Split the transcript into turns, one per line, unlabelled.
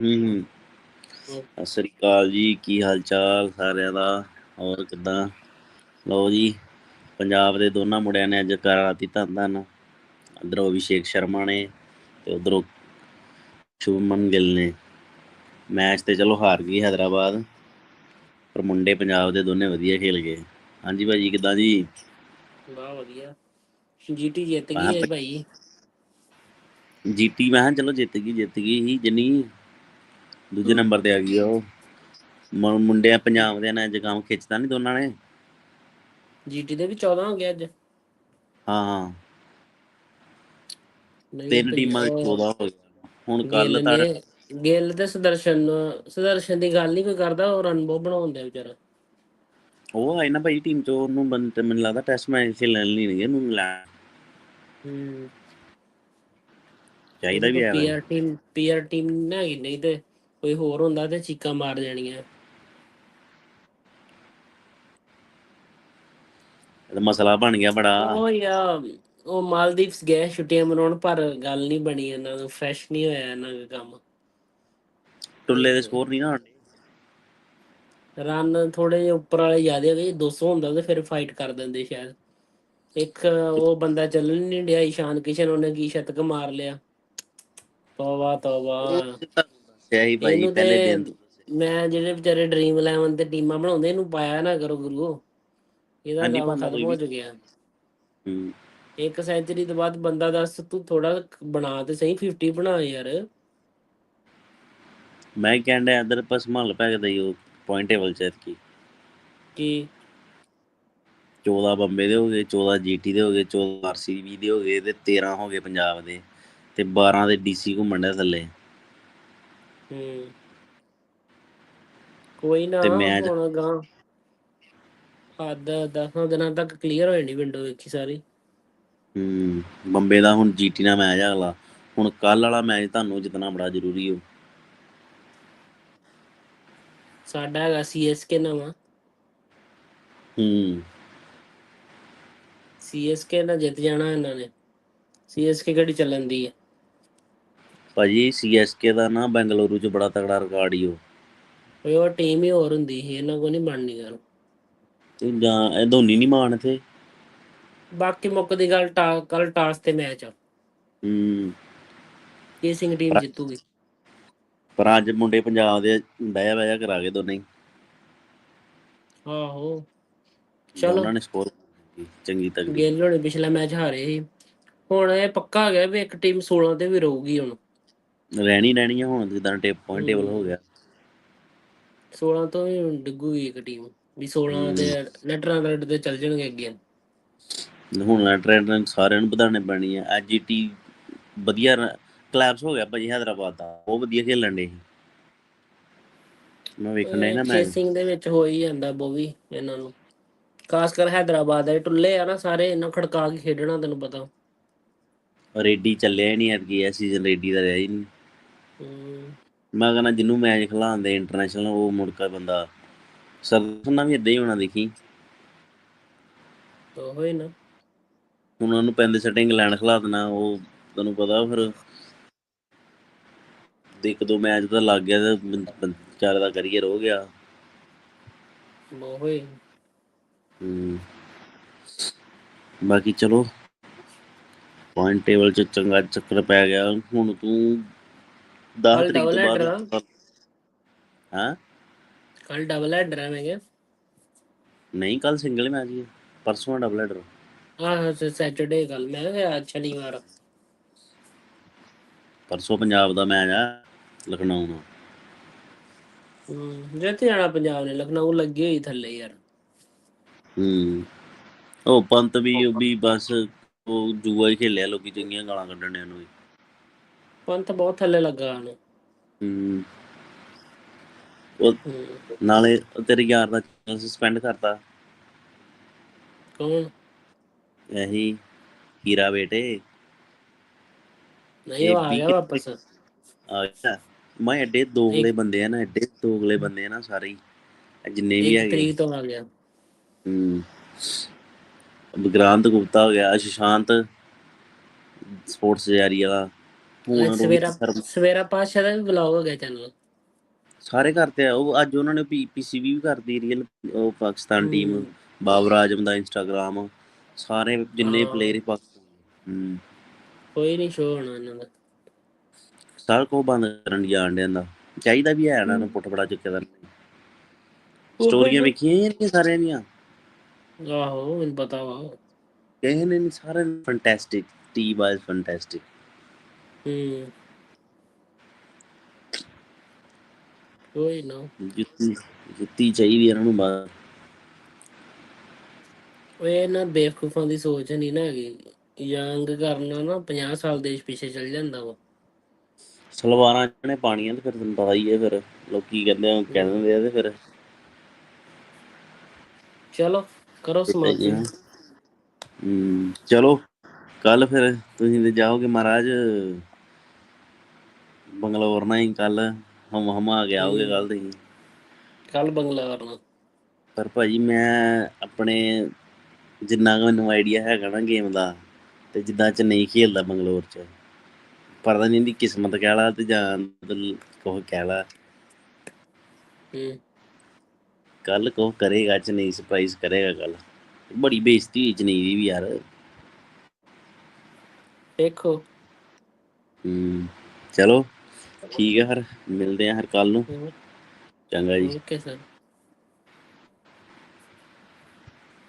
ਹੂੰ। ਸਤਿ ਸ੍ਰੀ ਅਕਾਲ ਜੀ ਕੀ ਹਾਲ ਚਾਲ ਸਾਰਿਆਂ ਦਾ? ਹੋਰ ਕਿਦਾਂ? ਲਓ ਜੀ ਪੰਜਾਬ ਦੇ ਦੋਨਾਂ ਮੁੰਡਿਆਂ ਨੇ ਅੱਜ ਕਰਾਤੀ ਧੰਨ ਧੰਨ। ਅੰਦਰੋਂ ਅਭਿਸ਼ੇਕ ਸ਼ਰਮਾ ਨੇ ਤੇ ਉਧਰੋਂ ਸ਼ੁਭਮਨ ਗਿੱਲ ਨੇ। ਮੈਚ ਤੇ ਚਲੋ ਹਾਰ ਗਈ ਹੈਦਰਾਬਾਦ ਪਰ ਮੁੰਡੇ ਪੰਜਾਬ ਦੇ ਦੋਨੇ ਵਧੀਆ ਖੇਲ ਗਏ। ਹਾਂਜੀ ਭਾਜੀ ਕਿਦਾਂ ਜੀ?
ਵਾਹ ਵਧੀਆ। ਜੀਟੀ ਜਿੱਤ ਗਈ ਹੈ
ਭਾਈ। ਜੀਟੀ ਮੈਂ ਚਲੋ ਜਿੱਤ ਗਈ ਜਿੱਤ ਗਈ ਹੀ ਜਿੰਨੀ ਦੂਜੇ ਨੰਬਰ ਤੇ ਆ ਗਈ ਉਹ। ਮੁੰਡਿਆਂ ਪੰਜਾਬ ਦੇ ਨੇ ਅੱਜ ਕੰਮ ਖਿੱਚਦਾ ਨਹੀਂ ਦੋਨਾਂ ਨੇ?
ਜੀਟੀ ਦੇ ਵੀ 14 ਹੋ ਗਿਆ ਅੱਜ।
ਹਾਂ। ਤਿੰਨ ਟੀਮਾਂ ਦੇ
ਉਹ
14 ਹੋ ਗਏ ਹੁਣ ਕੱਲ ਤਾਂ
ਨੇ- ਗਿੱਲ ਤੇ ਸੁਦਰਸ਼ਨ ਸੁਦਰਸ਼ਨ ਦੀ ਗੱਲ ਨਹੀਂ ਕੋਈ ਕਰਦਾ ਉਹ ਰਨ ਬਹੁਤ ਬਣਾਉਂਦਾ ਵਿਚਾਰਾ।
ਉਹ ਆਈ ਨਾ ਭਾਈ ਟੀਮ ਚ ਉਹਨੂੰ ਬੰਦੇ ਮੈਨੂੰ ਲੱਗਦਾ ਟੈਸਟ ਮੈਚ ਖੇਲਣ ਲਈ ਨਹੀਂ ਇਹਨੂੰ ਲੈ।
ਹੂੰ।
ਚਾਹੀਦਾ ਵੀ ਹੈ
ਪੀਆਰ ਟੀਮ ਪੀਆਰ ਟੀਮ ਨਾ ਨਹੀਂ ਤੇ ਕੋਈ ਹੋਰ ਹੁੰਦਾ ਤੇ ਚੀਕਾਂ ਮਾਰ ਜਾਣੀਆਂ
ਇਹਦਾ ਮਸਲਾ ਬਣ ਗਿਆ ਬੜਾ।
ਉਹ ਯਾ ਉਹ ਮਾਲਦੀਵਸ ਗਏ ਛੁੱਟੀਆਂ ਮਨਾਉਣ ਪਰ ਗੱਲ ਨਹੀਂ ਬਣੀ ਇਹਨਾਂ ਨੂੰ ਫਰੈਸ਼ ਨਹੀਂ ਹੋਇਆ ਇਹਨਾਂ ਦਾ ਕੰਮ।
ਟੁੱਲੇ ਦੇ ਸਕੋਰ ਨਹੀਂ ਨਾ
ਰਨ ਥੋੜੇ ਜਿਹਾ ਉੱਪਰ ਵਾਲੇ ਜ਼ਿਆਦਾ ਹੈਗੇ 200 ਹੁੰਦਾ ਤੇ ਫਿਰ ਫਾਈਟ ਕਰ ਦਿੰਦੇ ਸ਼ਾਇਦ। ਇੱਕ ਉਹ ਬੰਦਾ ਚੱਲਣ ਨਹੀਂ ਡਿਆ ਈਸ਼ਾਨ ਕਿਸ਼ਨ ਉਹਨੇ ਕੀ ਸ਼ਤਕ ਮਾਰ ਲਿਆ। ਤੋਬਾ ਤੋਬਾ।
ਦੱਸਿਆ ਹੀ ਭਾਈ
ਇਹਨੂੰ
ਪਹਿਲੇ
ਤੇ-
ਦਿਨ ਤੋਂ।
ਮੈਂ ਜਿਹੜੇ ਵਿਚਾਰੇ ਡ੍ਰੀਮ 11 ਤੇ ਟੀਮਾਂ ਬਣਾਉਂਦੇ ਇਹਨੂੰ ਪਾਇਆ ਨਾ ਕਰੋ ਗੁਰੂ। ਇਹਦਾ
ਹਾਂਜੀ,
ਕੰਮ
ਪਾਉਂਦਾ
ਖਤਮ
ਕੋਈ
ਹੋ। ਚੁੱਕਿਆ।
ਹੂੰ।
ਇੱਕ ਸੈਂਚਰੀ ਤੋਂ ਬਾਅਦ ਬੰਦਾ ਦੱਸ ਤੂੰ ਥੋੜਾ ਬਣਾ ਤੇ ਸਹੀ 50 ਬਣਾ ਯਾਰ।
ਮੈਂ ਕਹਿੰਦਾ ਇਧਰ ਪਰ ਸੰਭਾਲ ਪੈ ਗਈ ਉਹ ਪੁਆਇੰਟ ਟੇਬਲ ਚ ਕੀ
ਕਿ?
14 ਬੰਬੇ ਦੇ ਹੋ ਗਏ 14 ਜੀਟੀ ਦੇ ਹੋ ਗਏ 14 ਆਰਸੀਬੀ ਦੇ ਹੋ ਗਏ ਤੇ 13 ਹੋ ਗਏ ਪੰਜਾਬ ਦੇ। ਤੇ 12 ਦੇ ਡੀਸੀ ਘੁੰਮਣ ਦੇ ਥੱਲੇ।
ਹੂੰ। ਕੋਈ ਨਾ
ਤੇ ਮੈਂ-
ਹੁਣ ਗਾਂ ਹੱਦ 10 ਦਿਨਾਂ ਤੱਕ ਕਲੀਅਰ ਹੋ ਜਾਣੀ ਵਿੰਡੋ ਵੇਖੀ ਸਾਰੀ।
ਹੂੰ ਬੰਬੇ ਦਾ ਹੁਣ ਜੀਟੀ ਨਾਲ ਮੈਚ ਆ ਅਗਲਾ। ਹੁਣ ਕੱਲ ਵਾਲਾ ਮੈਚ ਤੁਹਾਨੂੰ ਜਿੱਤਣਾ ਬੜਾ ਜ਼ਰੂਰੀ ਹੋ
ਸਾਡਾ ਹੈਗਾ ਸੀਐਸਕੇ ਨਵਾਂ।
ਹੂੰ।
ਸੀਐਸਕੇ ਨਾਲ ਜਿੱਤ ਜਾਣਾ ਇਹਨਾਂ ਨੇ। ਸੀਐਸਕੇ ਕਿਹੜੀ ਚੱਲਣ ਦੀ ਹੈ
ਭਾਜੀ ਸੀਐਸਕੇ ਦਾ ਨਾ ਬੈਂਗਲੁਰੂ ਚ ਬੜਾ ਤਗੜਾ ਰਿਕਾਰਡ ਹੀ ਉਹ।
ਉਹ ਟੀਮ ਹੀ ਹੋਰ ਹੁੰਦੀ ਸੀ ਇਹਨਾਂ ਕੋ ਨਹੀਂ ਬਣਨੀ ਗੱਲ।
ਤੇ ਜਾਂ ਇਹ ਧੋਨੀ ਨਹੀਂ ਮਾਣ ਤੇ
ਬਾਕੀ ਮੁੱਕ ਦੀ ਗੱਲ ਕੱਲ ਟਾਸ ਤੇ ਮੈਚ ਆ।
ਹੂੰ।
ਕੀ ਸਿੰਘ ਟੀਮ ਜਿੱਤੂਗੀ।
ਪਰ ਅੱਜ ਮੁੰਡੇ ਪੰਜਾਬ ਦੇ ਬਹਿਆ ਬਹਿਆ ਕਰਾ ਕੇ ਦੋਨੇ ਹੀ।
ਆਹੋ। ਚਲੋ।
ਉਹਨਾਂ ਨੇ ਸਕੋਰ ਚੰਗੀ ਤਗੜੀ।
ਗੇਲ ਹੋਣੇ ਪਿਛਲਾ ਮੈਚ ਹਾਰੇ ਸੀ। ਹੁਣ ਇਹ ਪੱਕਾ ਹੋ ਗਿਆ ਵੀ ਇੱਕ ਟੀਮ 16 ਤੇ ਵੀ ਰਹੂਗੀ ਹੁਣ।
ਰਹਿਣੀ ਰਹਿਣੀ ਆ ਹੁਣ ਜਿੱਦਾਂ ਟੇਪ ਪੁਆਇੰਟ ਟੇਬਲ ਹੋ। ਗਿਆ।
16 ਤੋਂ ਵੀ ਡਿੱਗੂਗੀ ਇੱਕ ਟੀਮ ਵੀ 16 ਦੇ ਨੈਟਰਾਂ ਰੈਡ ਤੇ ਚੱਲ ਜਾਣਗੇ ਅੱਗੇ।
ਹੁਣ ਟ੍ਰੈਂਡ ਸਾਰਿਆਂ ਨੂੰ ਵਧਾਣੇ ਪੈਣੀ ਆ। ਐਜੀਟੀ ਵਧੀਆ ਕਲੈਪਸ ਹੋ ਗਿਆ ਭਾਜੀ ਹੈਦਰਾਬਾਦ ਦਾ ਬਹੁਤ ਵਧੀਆ ਖੇਲਣ ਦੇ ਮੈਂ ਵੇਖਣਾ ਹੀ ਨਾ ਮੈਂ
ਚੇਸਿੰਗ ਦੇ ਵਿੱਚ ਹੋ ਹੀ ਜਾਂਦਾ ਬੋਵੀ ਇਹਨਾਂ ਨੂੰ। ਖਾਸ ਕਰ ਹੈਦਰਾਬਾਦ ਦੇ ਟੁੱਲੇ ਆ ਨਾ ਸਾਰੇ ਇਹਨਾਂ ਖੜਕਾ ਕੇ ਖੇਡਣਾ ਤੈਨੂੰ ਪਤਾ।
ਰੇਡੀ ਚੱਲਿਆ ਹੀ ਨਹੀਂ ਐਤਕੀ ਇਹ ਸੀਜ਼ਨ ਰੇਡੀ ਦਾ ਰਿਹਾ ਹੀ ਨਹੀਂ। ਮੈਂ ਕਹਿੰਦਾ ਜਿੰਨੂੰ ਮੈਚ ਖਿਲਾਉਂਦੇ ਇੰਟਰਨੈਸ਼ਨਲ ਉਹ ਮੁੜ ਕੇ ਬੰਦਾ ਸਰਦਨਾ ਵੀ ਇਦਾਂ ਹੀ ਹੋਣਾ ਦੇਖੀ।
ਤਾਂ ਹੋਏ ਨਾ।
ਉਹਨੂੰ ਪੈਂਦੇ ਸੈਟਿੰਗ ਇੰਗਲੈਂਡ ਖਿਲਾ ਦੇਣਾ ਉਹ ਤੁਹਾਨੂੰ ਪਤਾ ਫਿਰ ਦੇ ਇੱਕ ਦੋ ਮੈਚ ਤਾਂ ਲੱਗ ਗਿਆ ਤੇ ਵਿਚਾਰੇ ਦਾ ਕਰੀਅਰ ਹੋ ਗਿਆ।
ਉਹ ਹੋਏ।
ਹਮ। ਬਾਕੀ ਚਲੋ ਪੁਆਇੰਟ ਟੇਬਲ ਚ ਚੰਗਾ ਚੱਕਰ ਪੈ ਗਿਆ। ਹੁਣ ਤੂੰ 10
ਕੱਲ੍ਹ
ਤਰੀਕ ਤੋਂ
double header
ਬਾਅਦ ਹਾਂ?
ਕੱਲ ਡਬਲ ਹੈਡਰ ਹੈ ਮੈਂ ਕਿਹਾ।
ਨਹੀਂ ਕੱਲ ਸਿੰਗਲ ਮੈਚ ਹੀ ਹੈ ਪਰਸੋਂ ਡਬਲ ਹੈਡਰ
ਆਹ ਸੈਟਰਡੇ ਕੱਲ ਮੈਂ ਕਿਹਾ ਅੱਜ ਸ਼ਨੀਵਾਰ
ਪਰਸੋਂ ਪੰਜਾਬ ਦਾ ਮੈਚ ਆ ਲਖਨਊ ਨਾਲ
ਹਮ ਜਿੱਤ ਜਾਣਾ ਪੰਜਾਬ ਨੇ ਲਖਨਊ ਲੱਗੀ ਹੋਈ ਥੱਲੇ ਯਾਰ।
ਹੂੰ ਉਹ ਪੰਤ ਵੀ ਉਹ ਵੀ ਬਸ ਉਹ ਜੂਆ ਹੀ ਖੇਲਿਆ ਲੋਕੀ ਚੰਗੀਆਂ ਗਾਲਾਂ ਕੱਢਣ ਨੂੰ
ਪੰਤ ਬਹੁਤ ਥੱਲੇ ਲੱਗਾ ਹਨ
ਹੂੰ। ਉਹ ਨਾਲੇ ਤੇਰੇ ਯਾਰ ਦਾ ਸਸਪੈਂਡ ਕਰਤਾ।
ਕੌਣ?
ਇਹੀ ਹੀਰਾ ਬੇਟੇ।
ਨਹੀਂ ਉਹ ਆ ਗਿਆ ਵਾਪਸ।
ਗਿਆ। ਮੈਂ ਐਡੇ ਦੋਗਲੇ ਬੰਦੇ ਆ ਨਾ ਐਡੇ ਦੋਗਲੇ ਬੰਦੇ ਆ ਨਾ ਸਾਰੇ ਜਿੰਨੇ ਵੀ ਹੈਗੇ
ਤਰੀਕ ਤੋਂ ਆ ਗਿਆ।
ਹੂੰ। ਵਿਗਰਾਂਤ ਗੁਪਤਾ ਹੋ ਗਿਆ ਸ਼ਸ਼ਾਂਤ ਸਪੋਰਟਸ ਜਾਰੀ ਵਾਲਾ। ਰੋਹਿਤ
ਸਵੇਰਾ ਸਵੇਰਾ ਪਾਸ਼ਾ ਦਾ ਵੀ ਵਲੌਗ ਹੋ ਗਿਆ ਚੈਨਲ
ਸਾਰੇ ਕਰਤੇ ਆ ਉਹ ਅੱਜ ਉਹਨਾਂ ਨੇ ਪੀਸੀਬੀ ਵੀ ਕਰਦੀ ਰੀਅਲ ਉਹ ਪਾਕਿਸਤਾਨ ਟੀਮ ਬਾਬਰ ਆਜਮ ਦਾ ਇੰਸਟਾਗ੍ਰਾਮ ਸਾਰੇ ਜਿੰਨੇ
ਹਾਂ।
ਪਲੇਅਰ ਪਾਕਿਸਤਾਨ ਹੂੰ।
ਕੋਈ ਨਹੀਂ ਸ਼ੋ ਹੋਣਾ ਇਹਨਾਂ ਦਾ।
ਸਾਰ ਕੋ ਬੰਦ ਕਰਨ ਜਾਣ ਡਿਆਂ ਦਾ। ਚਾਹੀਦਾ ਵੀ ਹੈ ਨਾ ਨੂੰ ਪੁੱਟ ਬੜਾ ਚੁੱਕਿਆ ਦਾ ਸਟੋਰੀਆਂ ਵੇਖੀਆਂ ਇਹਨੀਆਂ ਸਾਰਿਆਂ ਦੀਆਂ।
ਆਹੋ ਮੈਨੂੰ ਪਤਾ ਵਾ
ਕਿਸੇ ਨੇ ਸਾਰੇ ਫੈਂਟੈਸਟਿਕ ਟੀ ਵਾਇਸ ਫੈਂਟੈਸਟਿਕ
ਹੂੰ। ਕੋਈ ਨਾ।
ਜੁੱਤੀ ਜੁੱਤੀ ਚਾਹੀਦੀ ਇਹਨਾਂ ਨੂੰ ਬਾਹਰ।
ਓਏ ਨਾ ਬੇਵਕੂਫਾਂ ਦੀ ਸੋਚ ਨਹੀਂ ਨਾ ਹੈਗੀ। ਯੰਗ ਕਰਨਾ ਨਾ 50 ਸਾਲ ਦੇਸ਼ ਪਿੱਛੇ ਚੱਲ ਜਾਂਦਾ ਵਾ।
ਸਲਵਾਰਾਂ ਜਿਹਨੇ ਪਾਣੀਆਂ ਤੇ ਫਿਰ ਤੁਹਾਨੂੰ ਪਤਾ ਹੀ ਹੈ ਫਿਰ। ਲੋਕੀ ਕਹਿੰਦੇ ਆ ਤੇ ਫਿਰ।
ਚਲੋ ਕਰੋ ਸਮਾਪਤੀ
ਹੂੰ ਚਲੋ। ਕੱਲ ਫਿਰ ਤੁਸੀਂ ਤੇ ਜਾਓਗੇ ਮਹਾਰਾਜ। ਬੰਗਲੌਰ ਨਾਲ ਹੀ ਕੱਲ ਹਮ ਹਮ ਆ ਗਿਆ ਆਓਗੇ ਕੱਲ ਤੁਸੀਂ
ਕੱਲ ਬੰਗਲਾ ਕਰਨਾ
ਪਰ ਭਾਜੀ ਮੈਂ ਆਪਣੇ ਜਿੰਨਾ ਕੁ ਮੈਨੂੰ ਆਈਡੀਆ ਹੈਗਾ ਨਾ ਗੇਮ ਦਾ ਤੇ ਜਿੱਦਾਂ ਚ ਨਹੀਂ ਖੇਲਦਾ ਬੰਗਲੌਰ ਚ ਪਰਦਾ ਨਹੀਂ ਦੀ ਕਿਸਮਤ ਕਹਿ ਲਾ ਤੇ ਜਾਂ ਕੋਹ ਕਹਿ ਲਾ। ਕੱਲ ਕੋਹ ਕਰੇਗਾ ਚ ਨਹੀਂ ਸਰਪ੍ਰਾਈਜ਼ ਕਰੇਗਾ ਕੱਲ ਬੜੀ ਬੇਇੱਜ਼ਤੀ ਹੋਈ ਚ ਨਹੀਂ ਦੀ ਵੀ ਯਾਰ।
ਦੇਖੋ।
ਹੂੰ ਚਲੋ। ਠੀਕ ਹੈ ਫਿਰ ਮਿਲਦੇ ਆ ਹਰ ਕੱਲ ਨੂੰ। ਚੰਗਾ ਜੀ।
Okay sir.